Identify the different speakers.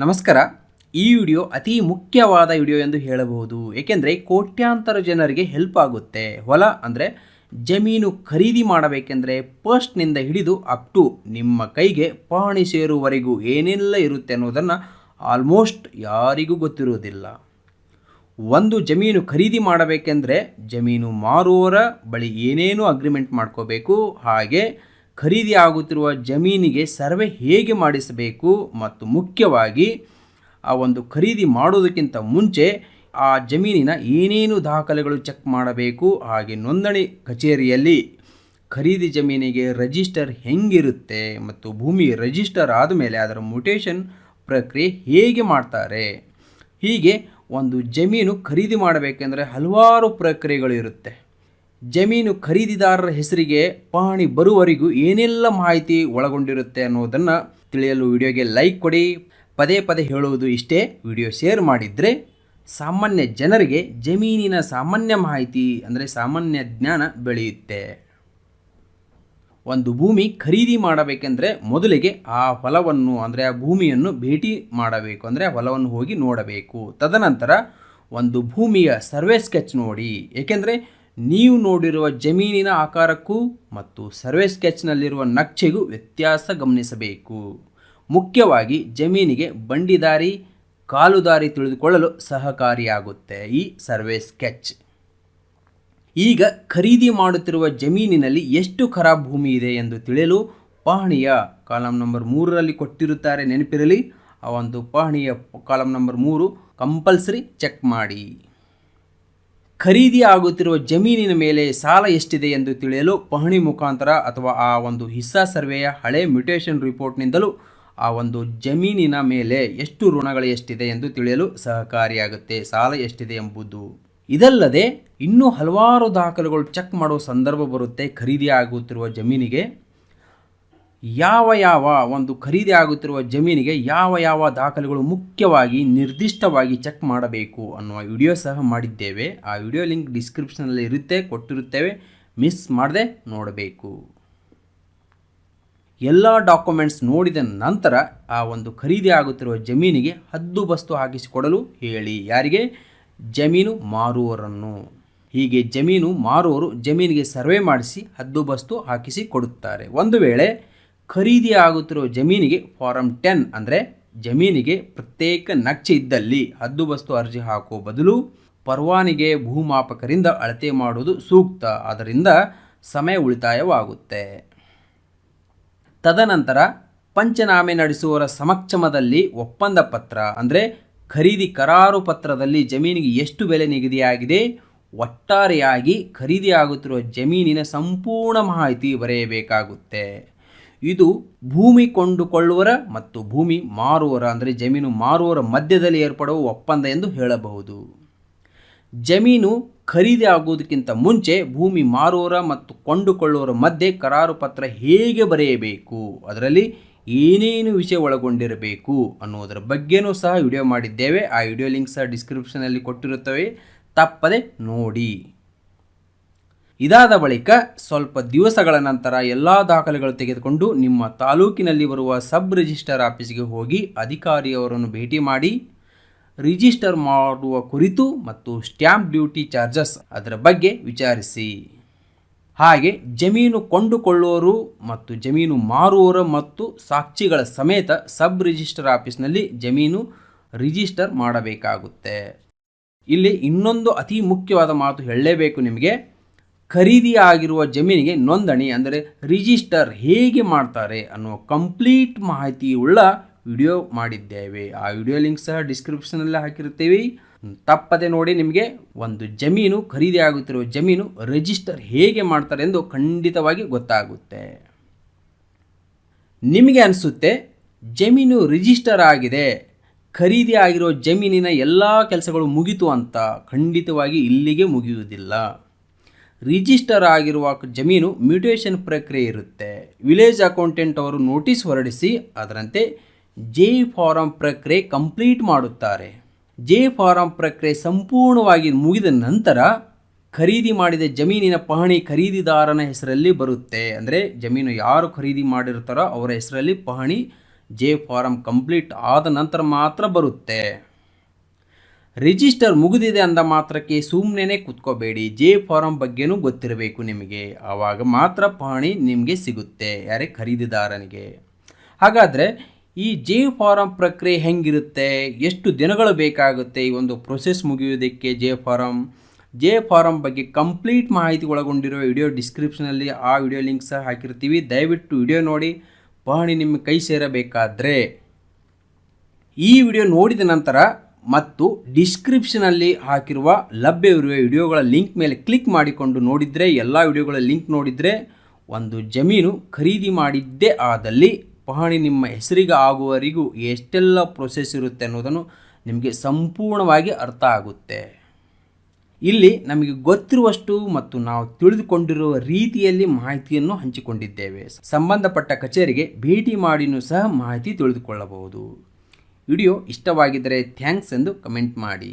Speaker 1: ನಮಸ್ಕಾರ. ಈ ವಿಡಿಯೋ ಅತಿ ಮುಖ್ಯವಾದ ವಿಡಿಯೋ ಎಂದು ಹೇಳಬಹುದು. ಏಕೆಂದರೆ ಕೋಟ್ಯಾಂತರ ಜನರಿಗೆ ಹೆಲ್ಪ್ ಆಗುತ್ತೆ. ಹೊಲ ಅಂದರೆ ಜಮೀನು ಖರೀದಿ ಮಾಡಬೇಕೆಂದರೆ ಫಸ್ಟ್ನಿಂದ ಹಿಡಿದು ಅಪ್ ಟು ನಿಮ್ಮ ಕೈಗೆ ಪಹಣಿ ಸೇರುವವರೆಗೂ ಏನೆಲ್ಲ ಇರುತ್ತೆ ಅನ್ನೋದನ್ನು ಆಲ್ಮೋಸ್ಟ್ ಯಾರಿಗೂ ಗೊತ್ತಿರುವುದಿಲ್ಲ ಒಂದು ಜಮೀನು ಖರೀದಿ ಮಾಡಬೇಕೆಂದರೆ ಜಮೀನು ಮಾರುವವರ ಬಳಿ ಏನೇನು ಅಗ್ರಿಮೆಂಟ್ ಮಾಡ್ಕೋಬೇಕು, ಹಾಗೆ ಖರೀದಿ ಆಗುತ್ತಿರುವ ಜಮೀನಿಗೆ ಸರ್ವೆ ಹೇಗೆ ಮಾಡಿಸಬೇಕು ಮತ್ತು ಮುಖ್ಯವಾಗಿ ಆ ಒಂದು ಖರೀದಿ ಮಾಡೋದಕ್ಕಿಂತ ಮುಂಚೆ ಆ ಜಮೀನಿನ ಏನೇನು ದಾಖಲೆಗಳು ಚೆಕ್ ಮಾಡಬೇಕು, ಹಾಗೆ ನೋಂದಣಿ ಕಚೇರಿಯಲ್ಲಿ ಖರೀದಿ ಜಮೀನಿಗೆ ರಜಿಸ್ಟರ್ ಹೆಂಗಿರುತ್ತೆ ಮತ್ತು ಭೂಮಿ ರಿಜಿಸ್ಟರ್ ಆದಮೇಲೆ ಅದರ ಮೊಟೇಷನ್ ಪ್ರಕ್ರಿಯೆ ಹೇಗೆ ಮಾಡ್ತಾರೆ. ಹೀಗೆ ಒಂದು ಜಮೀನು ಖರೀದಿ ಮಾಡಬೇಕೆಂದರೆ ಹಲವಾರು ಪ್ರಕ್ರಿಯೆಗಳು ಇರುತ್ತೆ. ಜಮೀನು ಖರೀದಿದಾರರ ಹೆಸರಿಗೆ ಪಹಣಿ ಬರುವವರೆಗೂ ಏನೆಲ್ಲ ಮಾಹಿತಿ ಒಳಗೊಂಡಿರುತ್ತೆ ಅನ್ನೋದನ್ನು ತಿಳಿಯಲು ವಿಡಿಯೋಗೆ ಲೈಕ್ ಕೊಡಿ. ಪದೇ ಪದೇ ಹೇಳುವುದು ಇಷ್ಟೇ. ವಿಡಿಯೋ ಶೇರ್ ಮಾಡಿದರೆ ಸಾಮಾನ್ಯ ಜನರಿಗೆ ಜಮೀನಿನ ಸಾಮಾನ್ಯ ಮಾಹಿತಿ, ಅಂದರೆ ಸಾಮಾನ್ಯ ಜ್ಞಾನ ಬೆಳೆಯುತ್ತೆ. ಒಂದು ಭೂಮಿ ಖರೀದಿ ಮಾಡಬೇಕೆಂದರೆ ಮೊದಲಿಗೆ ಆ ಹೊಲವನ್ನು, ಅಂದರೆ ಆ ಭೂಮಿಯನ್ನು ಭೇಟಿ ಮಾಡಬೇಕು, ಅಂದರೆ ಹೊಲವನ್ನು ಹೋಗಿ ನೋಡಬೇಕು. ತದನಂತರ ಒಂದು ಭೂಮಿಯ ಸರ್ವೆ ಸ್ಕೆಚ್ ನೋಡಿ. ಏಕೆಂದರೆ ನೀವು ನೋಡಿರುವ ಜಮೀನಿನ ಆಕಾರಕ್ಕೂ ಮತ್ತು ಸರ್ವೆ ಸ್ಕೆಚ್ನಲ್ಲಿರುವ ನಕ್ಷೆಗೂ ವ್ಯತ್ಯಾಸ ಗಮನಿಸಬೇಕು. ಮುಖ್ಯವಾಗಿ ಜಮೀನಿಗೆ ಬಂಡಿದಾರಿ ಕಾಲುದಾರಿ ತಿಳಿದುಕೊಳ್ಳಲು ಸಹಕಾರಿಯಾಗುತ್ತೆ ಈ ಸರ್ವೆ ಸ್ಕೆಚ್. ಈಗ ಖರೀದಿ ಮಾಡುತ್ತಿರುವ ಜಮೀನಿನಲ್ಲಿ ಎಷ್ಟು ಖರಾಬ್ ಭೂಮಿ ಇದೆ ಎಂದು ತಿಳಿಯಲು ಪಹಣಿಯ ಕಾಲಂ ನಂಬರ್ ಮೂರರಲ್ಲಿ ಕೊಟ್ಟಿರುತ್ತಾರೆ. ನೆನಪಿರಲಿ, ಆ ಒಂದು ಪಹಣಿಯ ಕಾಲಂ ನಂಬರ್ ಮೂರು ಕಂಪಲ್ಸರಿ ಚೆಕ್ ಮಾಡಿ. ಖರೀದಿ ಆಗುತ್ತಿರುವ ಜಮೀನಿನ ಮೇಲೆ ಸಾಲ ಎಷ್ಟಿದೆ ಎಂದು ತಿಳಿಯಲು ಪಹಣಿ ಮುಖಾಂತರ ಅಥವಾ ಆ ಒಂದು ಹಿಸ್ಸಾ ಸರ್ವೆಯ ಹಳೆ ಮ್ಯೂಟೇಷನ್ ರಿಪೋರ್ಟ್ನಿಂದಲೂ ಆ ಒಂದು ಜಮೀನಿನ ಮೇಲೆ ಎಷ್ಟು ಋಣಗಳು ಎಷ್ಟಿದೆ ಎಂದು ತಿಳಿಯಲು ಸಹಕಾರಿಯಾಗುತ್ತೆ. ಸಾಲ ಎಷ್ಟಿದೆ ಎಂಬುದು. ಇದಲ್ಲದೆ ಇನ್ನೂ ಹಲವಾರು ದಾಖಲೆಗಳು ಚೆಕ್ ಮಾಡುವ ಸಂದರ್ಭ ಬರುತ್ತೆ ಖರೀದಿ ಆಗುತ್ತಿರುವ ಜಮೀನಿಗೆ. ಯಾವ ಯಾವ ಒಂದು ಖರೀದಿ ಆಗುತ್ತಿರುವ ಜಮೀನಿಗೆ ಯಾವ ಯಾವ ದಾಖಲೆಗಳು ಮುಖ್ಯವಾಗಿ ನಿರ್ದಿಷ್ಟವಾಗಿ ಚೆಕ್ ಮಾಡಬೇಕು ಅನ್ನುವ ವಿಡಿಯೋ ಸಹ ಮಾಡಿದ್ದೇವೆ. ಆ ವಿಡಿಯೋ ಲಿಂಕ್ ಡಿಸ್ಕ್ರಿಪ್ಷನಲ್ಲಿ ಇರುತ್ತೆ, ಕೊಟ್ಟಿರುತ್ತೇವೆ. ಮಿಸ್ ಮಾಡದೆ ನೋಡಬೇಕು. ಎಲ್ಲ ಡಾಕ್ಯುಮೆಂಟ್ಸ್ ನೋಡಿದ ನಂತರ ಆ ಒಂದು ಖರೀದಿ ಆಗುತ್ತಿರುವ ಜಮೀನಿಗೆ ಹದ್ದು ಬಸ್ತು ಹಾಕಿಸಿಕೊಡಲು ಹೇಳಿ. ಯಾರಿಗೆ? ಜಮೀನು ಮಾರುವವರನ್ನು. ಹೀಗೆ ಜಮೀನು ಮಾರುವವರು ಜಮೀನಿಗೆ ಸರ್ವೆ ಮಾಡಿಸಿ ಹದ್ದು ಬಸ್ತು ಹಾಕಿಸಿ ಕೊಡುತ್ತಾರೆ. ಒಂದು ವೇಳೆ ಖರೀದಿ ಆಗುತ್ತಿರುವ ಜಮೀನಿಗೆ ಫಾರಂ ಟೆನ್ ಅಂದರೆ ಜಮೀನಿಗೆ ಪ್ರತ್ಯೇಕ ನಕ್ಷೆ ಇದ್ದಲ್ಲಿ ಹದ್ದುಬಸ್ತು ಅರ್ಜಿ ಹಾಕುವ ಬದಲು ಪರವಾನಿಗೆ ಭೂಮಾಪಕರಿಂದ ಅಳತೆ ಮಾಡುವುದು ಸೂಕ್ತ. ಅದರಿಂದ ಸಮಯ ಉಳಿತಾಯವಾಗುತ್ತೆ. ತದನಂತರ ಪಂಚನಾಮೆ ನಡೆಸುವವರ ಸಮಕ್ಷಮದಲ್ಲಿ ಒಪ್ಪಂದ ಪತ್ರ ಅಂದರೆ ಖರೀದಿ ಕರಾರು ಪತ್ರದಲ್ಲಿ ಜಮೀನಿಗೆ ಎಷ್ಟು ಬೆಲೆ ನಿಗದಿಯಾಗಿದೆ? ಒಟ್ಟಾರೆಯಾಗಿ ಖರೀದಿ ಆಗುತ್ತಿರುವ ಜಮೀನಿನ ಸಂಪೂರ್ಣ ಮಾಹಿತಿ ಬರೆಯಬೇಕಾಗುತ್ತೆ. ಇದು ಭೂಮಿ ಕೊಂಡುಕೊಳ್ಳುವರ ಮತ್ತು ಭೂಮಿ ಮಾರುವರ, ಅಂದರೆ ಜಮೀನು ಮಾರುವರ ಮಧ್ಯದಲ್ಲಿ ಏರ್ಪಡುವ ಒಪ್ಪಂದ ಎಂದು ಹೇಳಬಹುದು. ಜಮೀನು ಖರೀದಿ ಆಗುವುದಕ್ಕಿಂತ ಮುಂಚೆ ಭೂಮಿ ಮಾರುವರ ಮತ್ತು ಕೊಂಡುಕೊಳ್ಳುವರ ಮಧ್ಯೆ ಕರಾರು ಪತ್ರ ಹೇಗೆ ಬರೆಯಬೇಕು? ಅದರಲ್ಲಿ ಏನೇನು ವಿಷಯ ಒಳಗೊಂಡಿರಬೇಕು ಅನ್ನೋದರ ಬಗ್ಗೆನೂ ಸಹ ವಿಡಿಯೋ ಮಾಡಿದ್ದೇವೆ. ಆ ವಿಡಿಯೋ ಲಿಂಕ್ ಸಹ ಡಿಸ್ಕ್ರಿಪ್ಷನಲ್ಲಿ ಕೊಟ್ಟಿರುತ್ತವೆ. ತಪ್ಪದೆ ನೋಡಿ. ಇದಾದ ಬಳಿಕ ಸ್ವಲ್ಪ ದಿವಸಗಳ ನಂತರ ಎಲ್ಲ ದಾಖಲೆಗಳು ತೆಗೆದುಕೊಂಡು ನಿಮ್ಮ ತಾಲೂಕಿನಲ್ಲಿ ಬರುವ ಸಬ್ ರಿಜಿಸ್ಟರ್ ಆಫೀಸ್ಗೆ ಹೋಗಿ ಅಧಿಕಾರಿಯವರನ್ನು ಭೇಟಿ ಮಾಡಿ ರಿಜಿಸ್ಟರ್ ಮಾಡುವ ಕುರಿತು ಮತ್ತು ಸ್ಟ್ಯಾಂಪ್ ಡ್ಯೂಟಿ ಚಾರ್ಜಸ್ ಅದರ ಬಗ್ಗೆ ವಿಚಾರಿಸಿ. ಹಾಗೆ ಜಮೀನು ಕೊಂಡುಕೊಳ್ಳುವವರು ಮತ್ತು ಜಮೀನು ಮಾರುವವರು ಮತ್ತು ಸಾಕ್ಷಿಗಳ ಸಮೇತ ಸಬ್ ರಿಜಿಸ್ಟರ್ ಆಫೀಸ್ನಲ್ಲಿ ಜಮೀನು ರಿಜಿಸ್ಟರ್ ಮಾಡಬೇಕಾಗುತ್ತೆ. ಇಲ್ಲಿ ಇನ್ನೊಂದು ಅತಿ ಮುಖ್ಯವಾದ ಮಾತು ಹೇಳಲೇಬೇಕು ನಿಮಗೆ. ಖರೀದಿ ಆಗಿರುವ ಜಮೀನಿಗೆ ನೋಂದಣಿ ಅಂದರೆ ರಿಜಿಸ್ಟರ್ ಹೇಗೆ ಮಾಡ್ತಾರೆ ಅನ್ನುವ ಕಂಪ್ಲೀಟ್ ಮಾಹಿತಿ ಉಳ್ಳ ವಿಡಿಯೋ ಮಾಡಿದ್ದೇವೆ. ಆ ವಿಡಿಯೋ ಲಿಂಕ್ ಸಹ ಡಿಸ್ಕ್ರಿಪ್ಷನಲ್ಲಿ ಹಾಕಿರುತ್ತೇವೆ. ತಪ್ಪದೆ ನೋಡಿ ನಿಮಗೆ ಒಂದು ಜಮೀನು ಖರೀದಿ ಆಗುತ್ತಿರುವ ಜಮೀನು ರಿಜಿಸ್ಟರ್ ಹೇಗೆ ಮಾಡ್ತಾರೆ ಎಂದು ಖಂಡಿತವಾಗಿ ಗೊತ್ತಾಗುತ್ತೆ. ನಿಮಗೆ ಅನಿಸುತ್ತೆ, ಜಮೀನು ರಿಜಿಸ್ಟರ್ ಆಗಿದೆ, ಖರೀದಿ ಆಗಿರೋ ಜಮೀನಿನ ಎಲ್ಲ ಕೆಲಸಗಳು ಮುಗಿತು ಅಂತ ಖಂಡಿತವಾಗಿ ಇಲ್ಲಿಗೆ ಮುಗಿಯುವುದಿಲ್ಲ. ರಿಜಿಸ್ಟರ್ ಆಗಿರುವ ಜಮೀನು ಮ್ಯೂಟೇಷನ್ ಪ್ರಕ್ರಿಯೆ ಇರುತ್ತೆ. ವಿಲೇಜ್ ಅಕೌಂಟೆಂಟ್ ಅವರು ನೋಟಿಸ್ ಹೊರಡಿಸಿ ಅದರಂತೆ ಜೆ ಫಾರಂ ಪ್ರಕ್ರಿಯೆ ಕಂಪ್ಲೀಟ್ ಮಾಡುತ್ತಾರೆ. ಜೆ ಫಾರಂ ಪ್ರಕ್ರಿಯೆ ಸಂಪೂರ್ಣವಾಗಿ ಮುಗಿದ ನಂತರ ಖರೀದಿ ಮಾಡಿದ ಜಮೀನಿನ ಪಹಣಿ ಖರೀದಿದಾರನ ಹೆಸರಲ್ಲಿ ಬರುತ್ತೆ. ಅಂದರೆ ಜಮೀನು ಯಾರು ಖರೀದಿ ಮಾಡಿರ್ತಾರೋ ಅವರ ಹೆಸರಲ್ಲಿ ಪಹಣಿ ಜೆ ಫಾರಂ ಕಂಪ್ಲೀಟ್ ಆದ ನಂತರ ಮಾತ್ರ ಬರುತ್ತೆ. ರಿಜಿಸ್ಟರ್ ಮುಗಿದಿದೆ ಅಂದ ಮಾತ್ರಕ್ಕೆ ಸುಮ್ಮನೆ ಕೂತ್ಕೋಬೇಡಿ. ಜೆ ಫಾರಂ ಬಗ್ಗೆನೂ ಗೊತ್ತಿರಬೇಕು ನಿಮಗೆ. ಆವಾಗ ಮಾತ್ರ ಪಹಣಿ ನಿಮಗೆ ಸಿಗುತ್ತೆ, ಯಾರೇ ಖರೀದಿದಾರನಿಗೆ. ಹಾಗಾದರೆ ಈ ಜೆ ಫಾರಂ ಪ್ರಕ್ರಿಯೆ ಹೆಂಗಿರುತ್ತೆ? ಎಷ್ಟು ದಿನಗಳು ಬೇಕಾಗುತ್ತೆ ಈ ಒಂದು ಪ್ರೊಸೆಸ್ ಮುಗಿಯೋದಕ್ಕೆ ಜೆ ಫಾರಂ ಜೆ ಫಾರಂ ಬಗ್ಗೆ ಕಂಪ್ಲೀಟ್ ಮಾಹಿತಿ ಒಳಗೊಂಡಿರೋ ವಿಡಿಯೋ ಡಿಸ್ಕ್ರಿಪ್ಷನಲ್ಲಿ ಆ ವಿಡಿಯೋ ಲಿಂಕ್ ಸಹ ಹಾಕಿರ್ತೀವಿ. ದಯವಿಟ್ಟು ವಿಡಿಯೋ ನೋಡಿ ಪಹಣಿ ನಿಮ್ಮ ಕೈ ಸೇರಬೇಕಾದ್ರೆ. ಈ ವಿಡಿಯೋ ನೋಡಿದ ನಂತರ ಮತ್ತು ಡಿಸ್ಕ್ರಿಪ್ಷನಲ್ಲಿ ಹಾಕಿರುವ ಲಭ್ಯವಿರುವ ವಿಡಿಯೋಗಳ ಲಿಂಕ್ ಮೇಲೆ ಕ್ಲಿಕ್ ಮಾಡಿಕೊಂಡು ನೋಡಿದರೆ, ಎಲ್ಲ ವಿಡಿಯೋಗಳ ಲಿಂಕ್ ನೋಡಿದರೆ, ಒಂದು ಜಮೀನು ಖರೀದಿ ಮಾಡಿದ್ದೇ ಆದಲ್ಲಿ ಪಹಣಿ ನಿಮ್ಮ ಹೆಸರಿಗೆ ಆಗುವವರೆಗೂ ಎಷ್ಟೆಲ್ಲ ಪ್ರೊಸೆಸ್ ಇರುತ್ತೆ ಅನ್ನೋದನ್ನು ನಿಮಗೆ ಸಂಪೂರ್ಣವಾಗಿ ಅರ್ಥ ಆಗುತ್ತೆ. ಇಲ್ಲಿ ನಮಗೆ ಗೊತ್ತಿರುವಷ್ಟು ಮತ್ತು ನಾವು ತಿಳಿದುಕೊಂಡಿರುವ ರೀತಿಯಲ್ಲಿ ಮಾಹಿತಿಯನ್ನು ಹಂಚಿಕೊಂಡಿದ್ದೇವೆ. ಸಂಬಂಧಪಟ್ಟ ಕಚೇರಿಗೆ ಭೇಟಿ ಮಾಡಿನೂ ಸಹ ಮಾಹಿತಿ ತಿಳಿದುಕೊಳ್ಳಬಹುದು. ವಿಡಿಯೋ ಇಷ್ಟವಾಗಿದ್ದರೆ ಥ್ಯಾಂಕ್ಸ್ ಎಂದು ಕಮೆಂಟ್ ಮಾಡಿ.